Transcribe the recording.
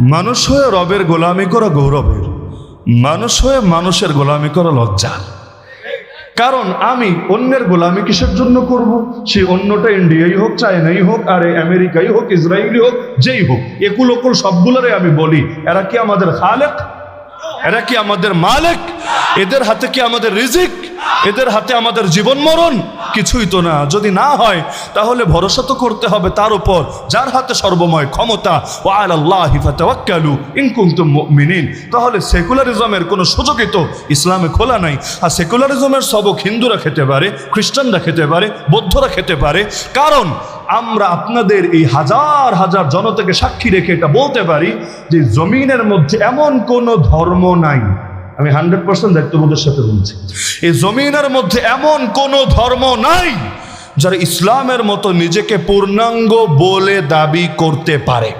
মানুষ হয়ে রবের গোলামি করা গৌরবের। মানুষ হয়ে মানুষের গোলামি করা লজ্জা কারণ আমি অন্যের গোলামি কিসের জন্য করব? সে অন্যটা ইন্ডিয়াই হোক, চায়নাই হোক, আর আমেরিকাই হোক, ইসরায়েলি হোক, যেই হোক একুল ওকুল সবগুলোরে আমি বলি, এরা কি আমাদের খালেক? এরা কি আমাদের মালিক? এদের হাতে কি আমাদের রিজিক? এদের হাতে আমাদের জীবন মরণ কিছুই তো না। যদি না হয়, তাহলে ভরসা তো করতে হবে তার উপর। যার হাতে সর্বময় ক্ষমতা ও আল্লাহ হিফাতাওয়াক্কালু ইন কুনতুম মুমিনিন। তাহলে সেকুলারিজমের কোনো সুযোগই তো ইসলামে খোলা নাই। আর সেকুলারিজমের সবক হিন্দুরা খেতে পারে, খ্রিস্টানরা খেতে পারে, বৌদ্ধরা খেতে পারে। কারণ আমরা আপনাদের এই হাজার হাজার জনতাকে সাক্ষী রেখে এটা বলতে পারি যে জমিনের মধ্যে এমন কোনো ধর্ম নাই। আমি হান্ড্রেড পার্সেন্ট দায়িত্ববোধের সাথে বলছি। এই জমিনের মধ্যে এমন কোনো ধর্ম নাই যারা ইসলামের মতো নিজেকে পূর্ণাঙ্গ বলে দাবি করতে পারে।